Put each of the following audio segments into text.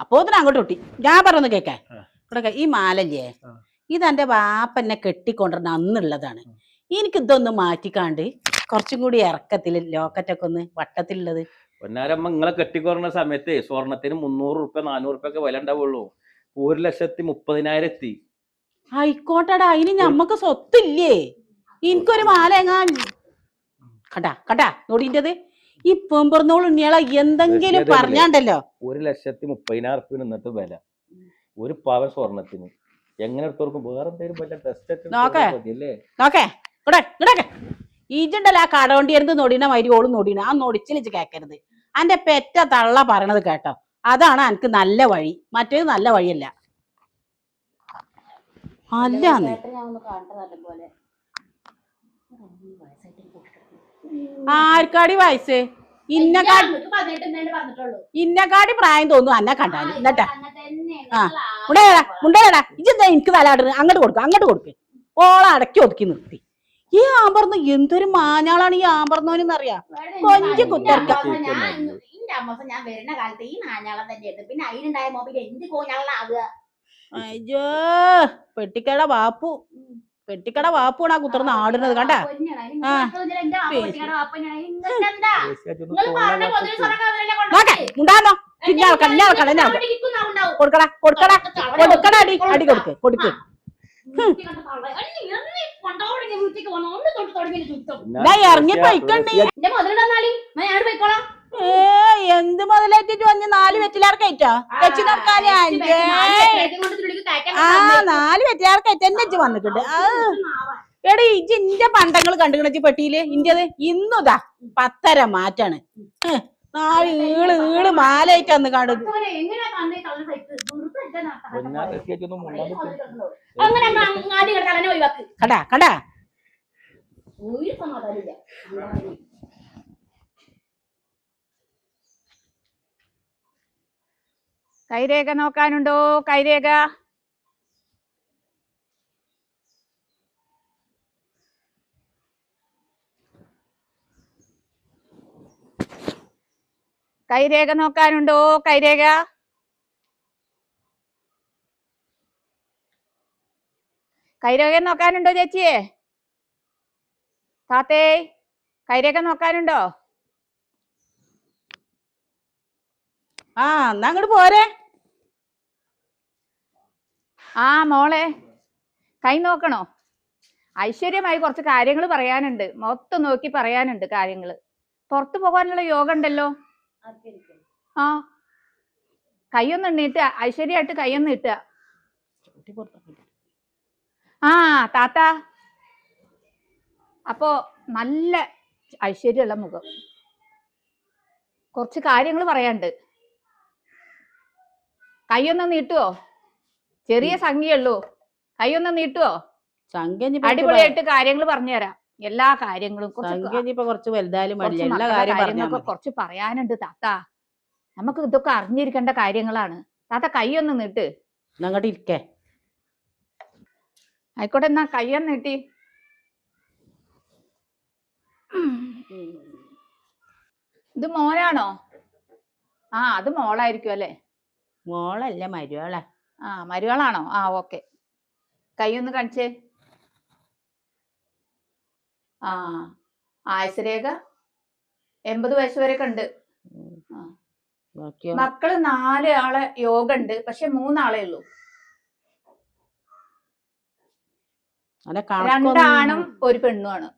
അപ്പോ തന്നെ അങ്ങോട്ട് ഒട്ടി ഞാൻ പറഞ്ഞു കേക്കേ. ഇവിടെ ഈ മാലല്ലേ. ഇതെന്റെ വാപ്പന്നെ കെട്ടിക്കൊണ്ടിരുന്ന അന്നുള്ളതാണ്. എനിക്ക് ഇതൊന്ന് മാറ്റിക്കാണ്ട് കുറച്ചും കൂടി ഇറക്കത്തിൽ ലോക്കറ്റൊക്കെ ഒന്ന് വട്ടത്തിലുള്ളത്. പൊന്നാരമ്മ നിങ്ങളെ കെട്ടിക്കൊറണ സമയത്ത് സ്വർണത്തിന് മുന്നൂറ് റുപ്യ നാനൂറ് റുപ്യ ഒക്കെ വില ഉണ്ടാവുള്ളൂ. ഒരു ലക്ഷത്തി മുപ്പതിനായിരം എത്തി. ആയിക്കോട്ടടാ അതിന് ഞമ്മക്ക് സ്വത്തില്ലേ? എനിക്കൊരു മാല എങ്ങാൻ കണ്ടാ കണ്ടാ നോടിന്റെത്. ഈ പെമ്പറന്നോൾ ഉണ്ണിയാളെ എന്തെങ്കിലും? പറഞ്ഞാണ്ടല്ലോ. ഒരു ലക്ഷത്തി മുപ്പതിനായിരം റുപ്യ ഇന്നത്തെ വില. ഒരു പവൻ സ്വർണത്തിന്. എങ്ങനെ എടുത്തോർക്കും? വേറെ എന്തെങ്കിലും പറ്റിയ ടെസ്റ്റ് നോക്കേ. അല്ലേ നോക്കേ. ഇവിടെ ഇവിടൊക്കെ ഈജുണ്ടല്ലോ ആ കടവണ്ടിയരുത് നൊടീന മരി ഓളും നൊടീന. ആ നൊടിച്ചിലിച്ച് കേക്കരുത്. അന്റെ പെറ്റ തള്ള പറയണത് കേട്ടോ. അതാണ് എനിക്ക് നല്ല വഴി. മറ്റേത് നല്ല വഴിയല്ല. അല്ലാന്ന്. ആർക്കാടി വയസ്സ്? ഇന്നക്കാടി ഇന്നക്കാടി പ്രായം തോന്നുന്നു. അന്നെ കണ്ടാൽ. എന്നിട്ടാ ആ. മുണ്ടേടാ മുണ്ടേടാ. എന്താ എനിക്ക് തലാടുന്നത് അങ്ങോട്ട് കൊടുക്കും അങ്ങോട്ട് കൊടുക്ക്. ഓളെ അടക്കി ഒതുക്കി നിർത്തി. ഈ ആമ്പർന്ന് എന്തൊരു മാഞ്ഞാളാണ് ഈ ആമ്പർന്നോനെന്ന് അറിയാ കൊഞ്ചി കുത്തിറക്ക. ഞാൻ വരുന്ന കാലത്ത് ഈ തന്നെയുണ്ട് പിന്നെ അതിനുണ്ടായ മൊബൈൽ എന്ത് കോഞ്ഞാളാവുക അയ്യോ പെട്ടിക്കട വാപ്പു. പെട്ടിക്കട വാപ്പുമാണ് കുത്തർന്ന് ആടുന്നത് കണ്ടാ? ഉണ്ടാന്നോ പിന്നെ എന്നെ ആൾക്കാർ കൊടുക്കടാ കൊടുക്കടാ. കൊടുക്കടാ അടി അടി കൊടുക്ക് കൊടുക്ക്. ദാ എന്ത് മുതലേറ്റിട്ട് വന്ന് നാല് വെറ്റിലാർ കയറ്റാ? വെച്ച് നടക്കാനേ ആ നാല് വെറ്റിലാർ കയറ്റന്നെ അച്ഛൻ വന്നിട്ടുണ്ട്. എടാ ഇജ്ജ് ഇന്റെ പണ്ടങ്ങൾ കണ്ടുകിണച്ച് പെട്ടിയിൽ? ഇന്റത് ഇന്നുതാ പത്തര മാറ്റാണ്. നാല് ഈൾ ഈൾ മാലയിട്ട് അന്ന് കാണുന്നത് കണ്ടേ കടാ കടാ. ഒരു സമാധാനമില്ല കൈരേഖ നോക്കാനുണ്ടോ? കൈരേഖ? കൈരേഖ നോക്കാനുണ്ടോ? കൈരേഖ? കൈരേഖ നോക്കാനുണ്ടോ ചേച്ചിയെ? താത്തേ കൈരേഖ നോക്കാനുണ്ടോ? ആ എന്നാ അങ്ങോട്ട് പോരെ. ആ മോളെ. കൈ നോക്കണോ? ഐശ്വര്യമായി കുറച്ച് കാര്യങ്ങൾ പറയാനുണ്ട്. മൊത്തം നോക്കി പറയാനുണ്ട് കാര്യങ്ങൾ പുറത്തു പോകാനുള്ള യോഗ ഉണ്ടല്ലോ. ആ. കൈയൊന്ന് എണ്ണീട്ടുക ഐശ്വര്യമായിട്ട് കൈയൊന്ന് ഇട്ടുക. ആ താത്ത. അപ്പോ നല്ല ഐശ്വര്യമുള്ള മുഖം. കുറച്ച് കാര്യങ്ങൾ പറയാനുണ്ട്. കൈയൊന്ന് നീട്ടുവോ ചെറിയ സംഖ്യയുള്ളൂ. കൈയൊന്ന് നീട്ടുവോ അടിപൊളിയായിട്ട് കാര്യങ്ങൾ പറഞ്ഞുതരാം എല്ലാ കാര്യങ്ങളും കുറച്ച് വലുതായാലും കാര്യങ്ങളൊക്കെ കുറച്ച് പറയാനുണ്ട് താത്ത. നമുക്ക് ഇതൊക്കെ അറിഞ്ഞിരിക്കേണ്ട കാര്യങ്ങളാണ്. താത്ത കൈയൊന്ന് നീട്ട് അങ്ങോട്ട് ഇരിക്കേ. ആയിക്കോട്ടെ എന്നാ കയ്യൊന്ന് നീട്ടി ഇത് മോനാണോ? ആ അത് മോളായിരിക്കും അല്ലേ? മോളല്ല മരുവാളാ ആ മരുവാളാണോ ആ ഓക്കെ. കൈയൊന്ന് കാണിച്ചേ. ആ ആയുസരേഖ എൺപത് വയസ്സ് വരെ. നോക്കിയോ മക്കൾ നാല് ആളെ യോഗ ഉണ്ട് പക്ഷെ മൂന്നാളെ ഉള്ളൂ. രണ്ടാണും ഒരു പെണ്ണുമാണ്.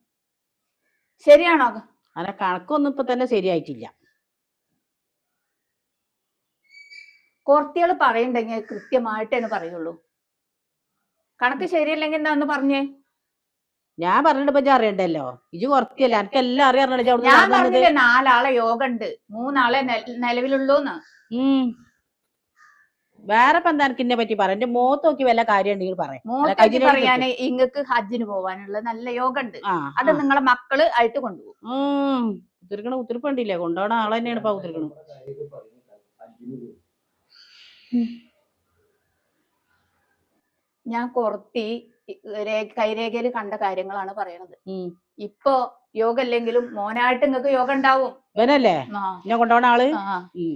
ശരിയാണോ? അനെ കണക്കൊന്നും ഇപ്പൊ തന്നെ ശരിയായിട്ടില്ല. കോർത്തികൾ പറയണ്ടെങ്കിൽ കൃത്യമായിട്ടേ പറയുള്ളൂ. കണക്ക് ശരിയല്ലെങ്കിൽ എന്താ ഒന്ന് പറഞ്ഞേ? ഞാൻ പറഞ്ഞിട്ട് ഇപ്പൊ അറിയണ്ടല്ലോ. ഇജ് കുറച്ചല്ല എനിക്ക് എല്ലാം അറിയാറുണ്ടല്ലോ ഞാൻ പറഞ്ഞില്ലേ നാലാളെ യോഗ ഉണ്ട് മൂന്നാളെ നിലവിലുള്ളൂന്ന്. വേറെ ഇപ്പൊ എന്താ പറ്റി പറയാം? എന്റെ മോത്ത് നോക്കി വല്ല കാര്യം ഉണ്ടെങ്കിൽ പറയാം പറയാന് ഇങ്ങക്ക് ഹജ്ജിന് പോവാനുള്ള നല്ല യോഗ ഉണ്ട് അത് നിങ്ങളെ മക്കൾ ആയിട്ട് കൊണ്ടുപോകും. ഉത്തിരിക്കണ ഉത്തിരിപ്പണ്ടില്ലേ കൊണ്ടുപോകണ ആൾ തന്നെയാണ് ഇപ്പൊ ഉത്തിരിക്കണത് ഞാൻ കുറത്തി കൈരേഖയിൽ കണ്ട കാര്യങ്ങളാണ് പറയണത്. ഉം. ഇപ്പൊ യോഗ അല്ലെങ്കിലും മോനായിട്ട് നിങ്ങക്ക് യോഗ ഉണ്ടാവും ഇവനല്ലേ? ആ, എന്നെ കൊണ്ടുപോണ ആൾ? ആ. ഉം.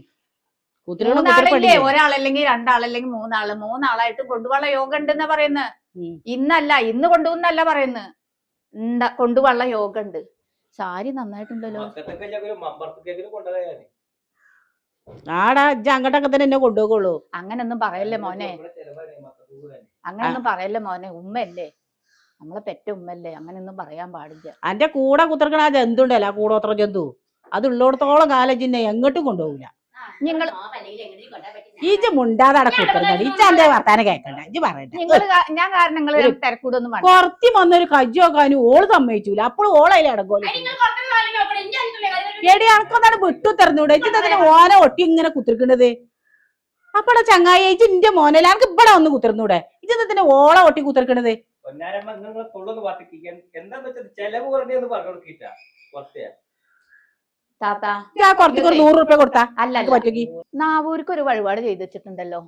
മൂന്നാളില്ലേ? ഒരാളല്ലെങ്കിൽ രണ്ടാളല്ലെങ്കിൽ മൂന്നാൾ. മൂന്നാളായിട്ട് കൊണ്ടുപോകാനുള്ള യോഗ ഉണ്ടെന്നാ പറയുന്നത് ഉം. ഇന്നല്ല ഇന്ന് കൊണ്ടുപോകുന്നല്ല പറയുന്നത് കൊണ്ടുപോകാനുള്ള യോഗ ഉണ്ട് സാരി നന്നായിട്ടുണ്ടല്ലോ. കൊണ്ടുപോയാൽ ആടാ ഇജ്ജ് അങ്ങോട്ടൊക്കെ തന്നെ എന്നെ കൊണ്ടുപോകുള്ളൂ അങ്ങനൊന്നും പറയല്ലേ മോനെ? അങ്ങനൊന്നും പറയല്ലേ മോനെ? ഉമ്മല്ലേ നമ്മളെ പെറ്റ ഉമ്മല്ലേ അങ്ങനെയൊന്നും പറയാൻ പാടില്ല. അന്റെ കൂടെ കുത്തർക്കണ ആ ജന്തുണ്ടല്ലോ ആ കൂടോത്ര ജന്തു. അത് ഉള്ളോടത്തോളം കാലം ചിന്നെ എങ്ങോട്ടും കൊണ്ടുപോകില്ല നിങ്ങള്- ഇജ്ജ് മുണ്ടാതെ അട ഇച്ചാന്റെ വർത്താനം കേക്കണ്ട. ഇത് പറയണ്ട നിങ്ങൾ ഞാൻ കാരണം തിരക്കൂടൊന്നും വന്നൊരു കജ്ജി നോക്കാനും ഓൾ സമ്മതിച്ചൂല. അപ്പോൾ ഓളയിൽ അടങ്ങോല എടി അനക്കൊന്നാണ് വിട്ടു തരുന്നൂടെ. ഇജ്ജ് അതിന് ഓന ഒട്ടി ഇങ്ങനെ കുത്തിരിക്കണത്? അപ്പടെ ചങ്ങായി ഇജ് ഇന്റെ മോനല്ല? അനക്ക് ഇവിടെ ഒന്ന് കുത്തിരുന്നൂടെ? ഇതിന്റെ ഓള ഒട്ടി കുത്തിരിക്കണത്? എന്താന്ന് വെച്ചാൽ ചെലവ് കുറഞ്ഞെന്ന് പറഞ്ഞു കൊടുക്കിട്ട. താത്ത കുറച്ച് നൂറ് റുപ്യ കൊടുത്താ. അല്ല നാവൂർക്ക് ഒരു വഴിപാട് ചെയ്ത് വെച്ചിട്ടുണ്ടല്ലോ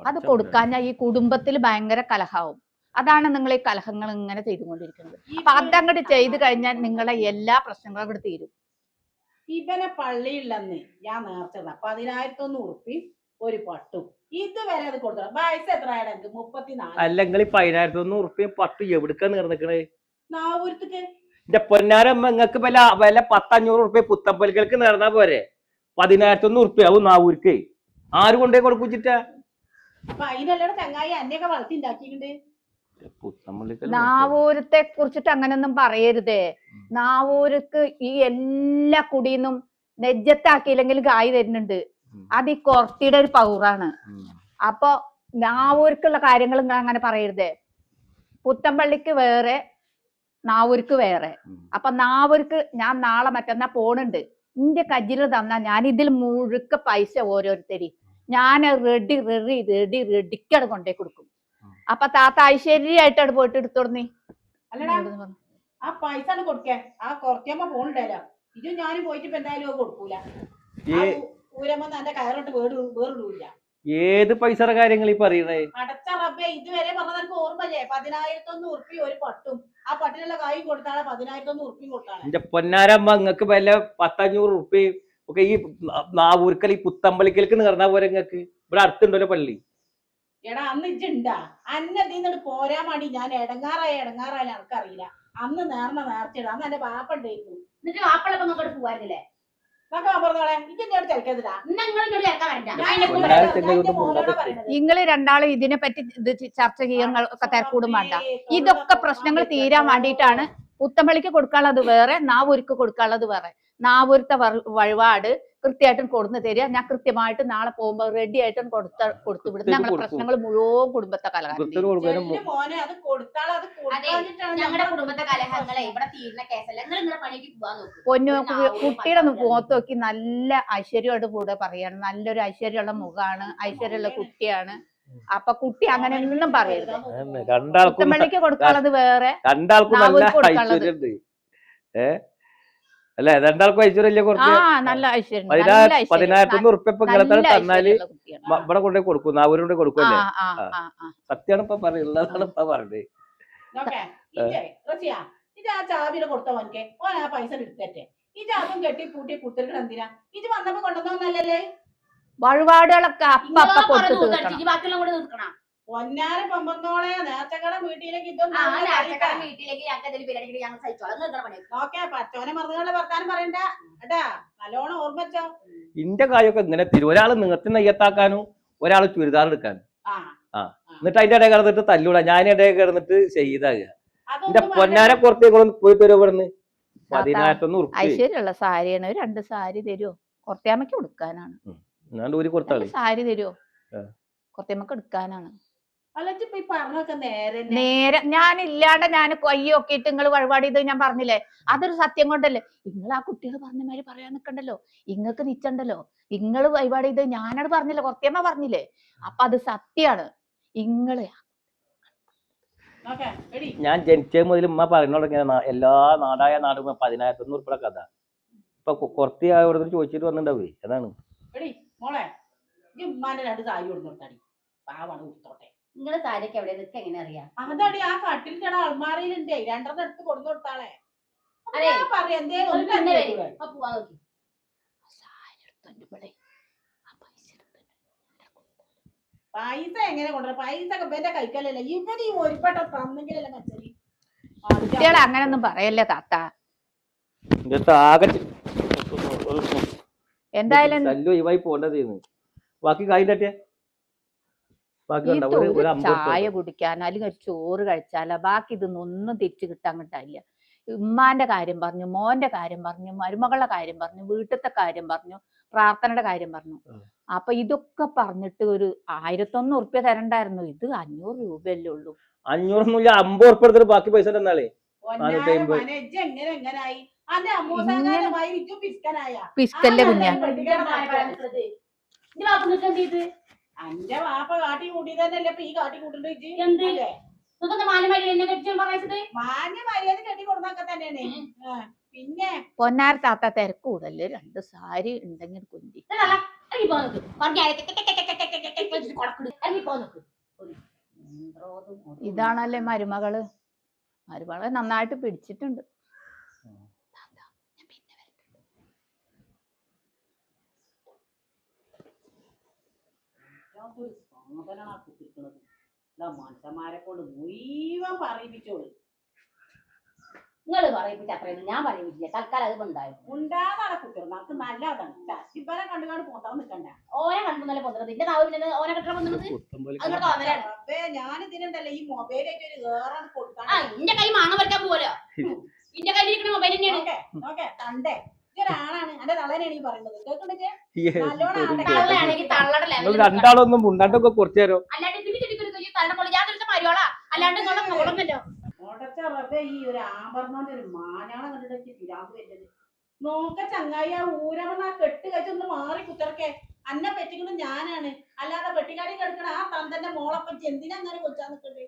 അത് കൊടുക്കാൻ ഈ കുടുംബത്തിൽ ഭയങ്കര കലഹാവും. അതാണ് നിങ്ങൾ ഈ കലഹങ്ങൾ ഇങ്ങനെ ചെയ്തുകൊണ്ടിരിക്കുന്നത്. അപ്പൊ അതങ്ങോട്ട് ചെയ്ത് കഴിഞ്ഞാൽ നിങ്ങളെ എല്ലാ പ്രശ്നങ്ങളും അവിടെ തീരും. ഇവനെ പള്ളിയില്ലെന്ന് ഞാൻ നേരത്തെ പതിനായിരത്തി ഒന്ന് ഉറുപ്പിയും ഒരു പട്ടും. ഇതുവരെ അത് കൊടുത്തു വയസ്സ് എത്രയാണ് എനിക്ക് മുപ്പത്തിനാല്. അല്ല നിങ്ങൾ ഈ പതിനായിരത്തി ഒന്ന് ഉറുപ്പ്യം പത്ത് എവിടുക്കാ നേർന്നിക്കണേ? നാവൂരത്തേക്ക് എന്റെ പൊന്നാരമ്മ നിങ്ങൾക്ക് വില വില പത്തഞ്ഞൂറ് ഉറുപ്പ്യ പുത്തമ്പലികൾക്ക് നേർന്നാ പോരെ? പതിനായിരത്തി ഒന്ന് ഉറുപ്പ്യ ആവും നാവൂർക്ക് ആര് കൊണ്ടേ കൊടുക്കുച്ചിട്ട നാവൂരത്തെ കുറിച്ചിട്ട് അങ്ങനൊന്നും പറയരുതേ. നാവൂർക്ക് ഈ എല്ലാ കുടിന്നും നെജ്ജത്താക്കിയില്ലെങ്കിൽ കായ് തരുന്നുണ്ട്. അത് ഈ കൊറത്തിയുടെ ഒരു പൗറാണ്. അപ്പൊ നാവൂർക്കുള്ള കാര്യങ്ങൾ നിങ്ങൾ അങ്ങനെ പറയരുതേ. പുത്തമ്പള്ളിക്ക് വേറെ നാവൂർക്ക് വേറെ. അപ്പൊ നാവൂർക്ക് ഞാൻ നാളെ മറ്റന്നാ പോണുണ്ട്. ഇന്റെ കജ്ജിൽ തന്നാ ഞാൻ ഇതിൽ മുഴുക്ക പൈസ ഓരോരുത്തരി. ഞാൻ റെഡി റെഡി റെഡി റെഡിക്കട് കൊണ്ടേ കൊടുക്കും. അപ്പൊ താത്ത ഐശ്വര്യമായിട്ട് അവിടെ പോയിട്ട് എടുത്തോടന്നേ. അല്ലടാ ആ പൈസ കൊടുക്കേ. ആ കൊറച്ചു പോണിണ്ടല്ലോ ഇത് ഞാനും പോയിട്ട് ഇപ്പൊ എന്തായാലും കൊടുക്കൂല. ഊരമ്മ എന്റെ കയറോട്ട് വേറിടൂല. ഏത് പൈസയുടെ കാര്യങ്ങൾ ഈ പറയണേ അടച്ച റബ്ബേ ഇതുവരെ പറഞ്ഞത് എനിക്ക് ഓർമ്മല്ലേ പതിനായിരത്തൊന്ന് ഉറുപ്പി ഒരു പട്ടും. ആ പട്ടിനുള്ള കായും കൊടുത്താണ് പതിനായിരത്തൊന്ന് ഉറുപ്പിയും കൊടുത്താളെ എന്റെ പൊന്നാരമ്മ നിങ്ങക്ക് വല്ല പത്തഞ്ഞൂറ് ഉറുപ്പി ഒക്കെ ഈ നാവൂർക്കൽ ഈ പുത്തമ്പലിക്കലേക്ക് നേർന്നാ പോരെ നിങ്ങക്ക് ഇവിടെ അടുത്തുണ്ടല്ലോ പള്ളി. എടാ അന്ന് ഇജ്ജുണ്ടാ അന്നെ ഇതിന്നിട്ട് പോരാൻ വേണ്ടി ഞാൻ എടങ്ങാറായ എടങ്ങാറായ എനിക്കറിയില്ല അന്ന് നേർന്ന നേർച്ചയിട അന്ന് എന്റെ പാപ്പ ഉണ്ടായിരുന്നു എന്നിട്ട് മാപ്പിളപ്പം അങ്ങോട്ട് പോവാറില്ലേ നിങ്ങൾ രണ്ടാളും ഇതിനെ പറ്റി ഇത് ചർച്ച ചെയ്യാൻ ഒക്കെ തിരക്കൂടും വേണ്ട. ഇതൊക്കെ പ്രശ്നങ്ങൾ തീരാൻ വേണ്ടിയിട്ടാണ് പുത്തമ്പളിക്ക് കൊടുക്കാനുള്ളത് വേറെ നാവൂർക്ക് കൊടുക്കാനുള്ളത് വേറെ. നാവൂരത്തെ വഴിപാട് കൃത്യമായിട്ടും കൊടുന്നു തരിക. ഞാൻ കൃത്യമായിട്ട് നാളെ പോകുമ്പോ റെഡി ആയിട്ടും കൊടുത്ത കൊടുത്തു വിടും. ഞങ്ങളുടെ. പ്രശ്നങ്ങൾ മുഴുവൻ കുടുംബത്തെ കലകാരം വൃത്തിയോട് മോനെ അത് കൊടുത്താൽ അത് കൊടുക്കാഞ്ഞിട്ടാണ് ഞങ്ങളുടെ കുടുംബത്തെ കലഹങ്ങളെ ഇവിടെ തീരുന്ന കേസല്ല? നിങ്ങൾ നിങ്ങളുടെ പണിക്ക് പോവാൻ നോക്കും. പൊന്നു കുട്ടിയുടെ മുഖത്ത് നോക്കി നല്ല ഐശ്വര്യമായിട്ട് കൂടെ പറയാണ്. നല്ലൊരു ഐശ്വര്യമുള്ള മുഖമാണ് ഐശ്വര്യമുള്ള കുട്ടിയാണ്. അപ്പൊ കുട്ടി അങ്ങനെ ഒന്നും പറയരുത് രണ്ടാൾക്കും കൊടുക്കാനുള്ളത് വേറെ. രണ്ടാൾക്കും കൊടുക്കാനുള്ളത്. ഏഹ് ഏ? അല്ലെ? രണ്ടാൾക്കും ഐശ്വര്യമില്ല കുറച്ച്? നല്ല ഐശ്വര്യം പതിനാ നല്ല ഐശ്വര്യം. പതിനായിരത്തി ഒന്ന് ഉറുപ്പ്യ തന്നാൽ. ഇവിടെ കൊണ്ടേ കൊടുക്കും. നാവൂര് കൊണ്ടേ കൊടുക്കുമല്ലേ. സത്യമാണ് ഇപ്പൊ പറയുന്നതാണ് ഇപ്പൊ പറഞ്ഞത് ഇത് ആ. ചാവിനെ കൊടുത്ത മോൻക്കെ ഓൻ ആ പൈസ എടുത്തട്ടെ ഇത് അതും കെട്ടി പൂട്ടി കുത്തിരിക്കണം എന്തിനാ? ഇത് വന്നപ്പോ വഴിപാടുകളൊക്കെ അപ്പ അപ്പ കൊടുത്തു തീർക്കണം? പൊന്നാര പമ്പന്നോളെ നേർച്ചക്കട വീട്ടിലേക്ക് ഇതൊന്നും. വീട്ടിലേക്ക് ഞങ്ങൾക്ക് എന്തെങ്കിലും പരിപാടി ഞങ്ങൾ സഹിച്ചോളാം. നിങ്ങൾ പണി? നോക്കേ പച്ചോനെ മറുകളുടെ വർത്താനം പറയണ്ട. കേട്ടാ നല്ലോണം ഓർമ്മച്ചോ? ഇന്റെ കാര്യൊക്കെ ഇങ്ങനെ തരും ഒരാൾ നിങ്ങത്തിന് നെയ്യത്താക്കാനും ഒരാൾ ചുരിദാർ എടുക്കാനും. ആ എന്നിട്ട് അതിന്റെ ഇടയിൽ കിടന്നിട്ട് തല്ലൂടാ. ഞാൻ ഇടയിൽ കിടന്നിട്ട് ചെയ്താകുക എന്റെ പൊന്നാര പുറത്തേക്കൊന്ന് പോയി തരുമോ ഇവിടുന്ന്? പതിനായിരത്തൊന്ന് ഐശ്വര്യമുള്ള സാരിയാണ് രണ്ട് സാരി തരുമോ കൊറത്തേമ്മക്ക് കൊടുക്കാനാണ്. സാരി തരുമോ കൊറത്തേമ്മക്ക് എടുക്കാനാണ്. നേരെ ഞാൻ ഇല്ലാണ്ട് ഞാൻ കൊയ്യൊക്കെ ഇട്ട് നിങ്ങൾ വഴിപാട് ചെയ്ത് ഞാൻ പറഞ്ഞില്ലേ? അതൊരു സത്യം കൊണ്ടല്ലേ? നിങ്ങൾ ആ കുട്ടികൾ പറഞ്ഞ മാതിരി പറയാൻ നിൽക്കണ്ടല്ലോ ഇങ്ങക്ക് നിച്ചണ്ടല്ലോ? നിങ്ങൾ വഴിപാട് ചെയ്ത് ഞാനത് പറഞ്ഞില്ലേ? കൊറത്തേമ്മ പറഞ്ഞില്ലേ? അപ്പൊ അത് സത്യാണ്. ഇങ്ങൾ ഞാൻ ജനിച്ചത് മുതൽ ഉമ്മ പറഞ്ഞു തുടങ്ങിയ എല്ലാ നാടായ നാടും പതിനായിരത്തൊന്നു ഉറുപ്പിയുടെ കഥ. ഇപ്പൊ കൊറത്തി അവിടെ ചോദിച്ചിട്ട് വന്നിട്ടുണ്ടാവേ അതാണ്. മോളെ ഉമ്മാന്റെ രണ്ട് തായി കൊടുത്തോട്ടെ പാവാണ് കൊടുത്തോട്ടെ നിങ്ങളുടെ സാരിയൊക്കെ എവിടെ നിൽക്കുക എങ്ങനെ അറിയാം? അതടി ആ കട്ടിലിന്റെ അൾമാറയിലുണ്ടേ രണ്ടെണ്ണം എടുത്ത് കൊടുത്തു കൊടുത്താളെ. അതെ. ഞാൻ പറയാം എന്തേ ഒന്ന് വരും. അപ്പൊ പോവാൻ നോക്കി. സാരി എടുത്തോണ്ട് ഇവിടെ. ആ പൈസ എങ്ങനെ കൊണ്ടുവരാം? പൈസ ഒക്കെ ഇവന്റെ കൈക്കലല്ലേ ഇവന് ഈ ഒരുപ്പെട്ട തന്നെങ്കിലല്ലേ മച്ചരി കുട്ടികളെ അങ്ങനൊന്നും പറയല്ലേ താത്ത. എന്തായാലും ബാക്കി കാര്യം തട്ടിയ ബാക്കി ഈ ഉണ്ടോ? ഒരു ഒരു ഒരു അമ്പത് ചായ കുടിക്കാൻ അല്ലെങ്കിൽ ഒരു ചോറ് കഴിച്ചാലോ ബാക്കി ഇതൊന്നും ഒന്നും തിരിച്ചു കിട്ടാൻ കിട്ടാനില്ല. ഉമ്മാന്റെ കാര്യം പറഞ്ഞു മോന്റെ കാര്യം പറഞ്ഞു മരുമകളുടെ കാര്യം പറഞ്ഞു വീട്ടിലത്തെ കാര്യം പറഞ്ഞു പ്രാർത്ഥനയുടെ കാര്യം പറഞ്ഞു. അപ്പൊ ഇതൊക്കെ പറഞ്ഞിട്ട് ഒരു ആയിരത്തൊന്ന് ഉറുപ്പ്യ തരണ്ടായിരുന്നു. ഇത് അഞ്ഞൂറ് രൂപയല്ലേ ഉള്ളൂ. അഞ്ഞൂറൊന്നുമില്ല അമ്പത് ഉറുപ്പ് എടുത്തിട്ട് ബാക്കി പൈസ തന്നാളേ പിസ്കല്ലേ കുഞ്ഞ. അന്റെ വാപ്പ കാട്ടി കൂട്ടി തന്നെയല്ലേ ഇപ്പൊ ഈ കാട്ടി കൂട്ടുണ്ട് ഇജ്ജ്? മാന്യ മര്യാദ കെട്ടി കൊടുത്തൊക്കെ തന്നെയാണ്. പിന്നെ? പൊന്നാര താത്ത തിരക്കൂടല്ലേ രണ്ട് സാരി ഉണ്ടെങ്കിൽ കുഞ്ചി ഇതാണല്ലേ മരുമകൾ. മരുമകളെ നന്നായിട്ട് പിടിച്ചിട്ടുണ്ട് താത്ത, ഞാൻ പിന്നെ വരട്ടെ. മനുഷ്യന്മാരെ കൊണ്ട് മുഴുവൻ പറയിപ്പിച്ചോളൂ. നിങ്ങൾ പറയിപ്പിച്ച അത്രയൊന്നും ഞാൻ പറയിപ്പിച്ചില്ല. തൽക്കാലം അത് ഉണ്ടായി? ഉണ്ടാകാതെ കുട്ടികൾ നമുക്ക് നല്ലതാണ്. കണ്ടു കണ്ടുകാണ്ട് പോത്താൻ നിൽക്കണ്ട ഓനെ കണ്ടു നല്ല പൊന്തത് ഇന്റെ നാവ് പിന്നെ ഓനെ കെട്ടണം പൊന്തത് ഞാൻ ഇതിനുണ്ടല്ലോ ഈ മൊബൈലായിട്ട് ഒരു വേറെ കൊടുക്കാൻ ആ ഇന്റെ കൈ മാങ്ങ പറ്റാൻ പോലോ ഇന്റെ കയ്യിലിരിക്കുന്ന മൊബൈൽ തന്നെയാണ്. ഓക്കെ തണ്ടേ. നിങ്ങൾ രണ്ടാളൊന്നും മുണ്ടാണ്ടൊക്കെ കുറച്ചു തരോ ഈ ഒരു ആഭരണന്റെ ഒരു മാനാളം കണ്ടിട്ട് എനിക്ക് പിരാന്ത് വരുന്നത്. നോക്ക ചങ്ങായി ആ ഊരവണ ആ കെട്ട് കഴിച്ചൊന്ന് മാറി കുത്തിറക്കെ അന്നെ പെറ്റിക്കുന്നത് ഞാനാണ്. അല്ലാതെ പെട്ടിക്കാടി കിടക്കണ ആ തന്തന്റെ പറ്റി എന്തിനാ അങ്ങനെ കൊച്ചാ നിൽക്കണ്ടേ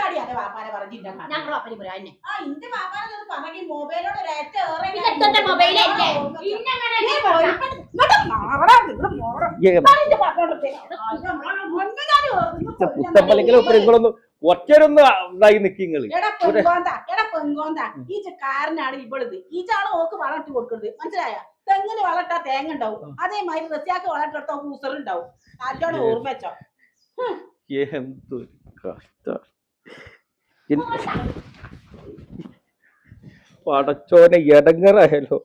തടി അതെ വാപ്പാനെ പറഞ്ഞില്ല എന്നെ ആ ഇന്റെ വാപ്പാനെ പറഞ്ഞ മൊബൈലോട് ഒരേറ്റ ഏറെ ഇത് എന്റെ മൊബൈലല്ലേ? ഇന്നെങ്ങനെ നീ പോയി. ഇങ്ങോട്ട് മാറടാ, നിങ്ങൾ മോളെ. ഇതാണിന്റെ പറഞ്ഞോണ്ടത്തെ. മുന്നേ ഞാൻ ഓർക്കുന്നു. പുത്തമ്പലക്കിലും നിങ്ങളൊന്നും ഒറ്റരൊന്നും ഇതായി നിക്കിങ്ങൾ ഈ കാരനാണ് ഇവളത്. ഈ ചാൾ ഓക്ക് വളർത്തി കൊടുക്കുന്നത് മനസ്സിലായ? തെങ്ങിന് വളർത്താ തേങ്ങ ഉണ്ടാവും. അതേമാതിരി റസ്യാക്ക് വളർത്തിടത്തോ കൂസർ ഉണ്ടാവും. ഓർമ്മ വെച്ചോ. എന്തൊരു കഷ്ടം. പടച്ചോനെ എടങ്ങറായാലോ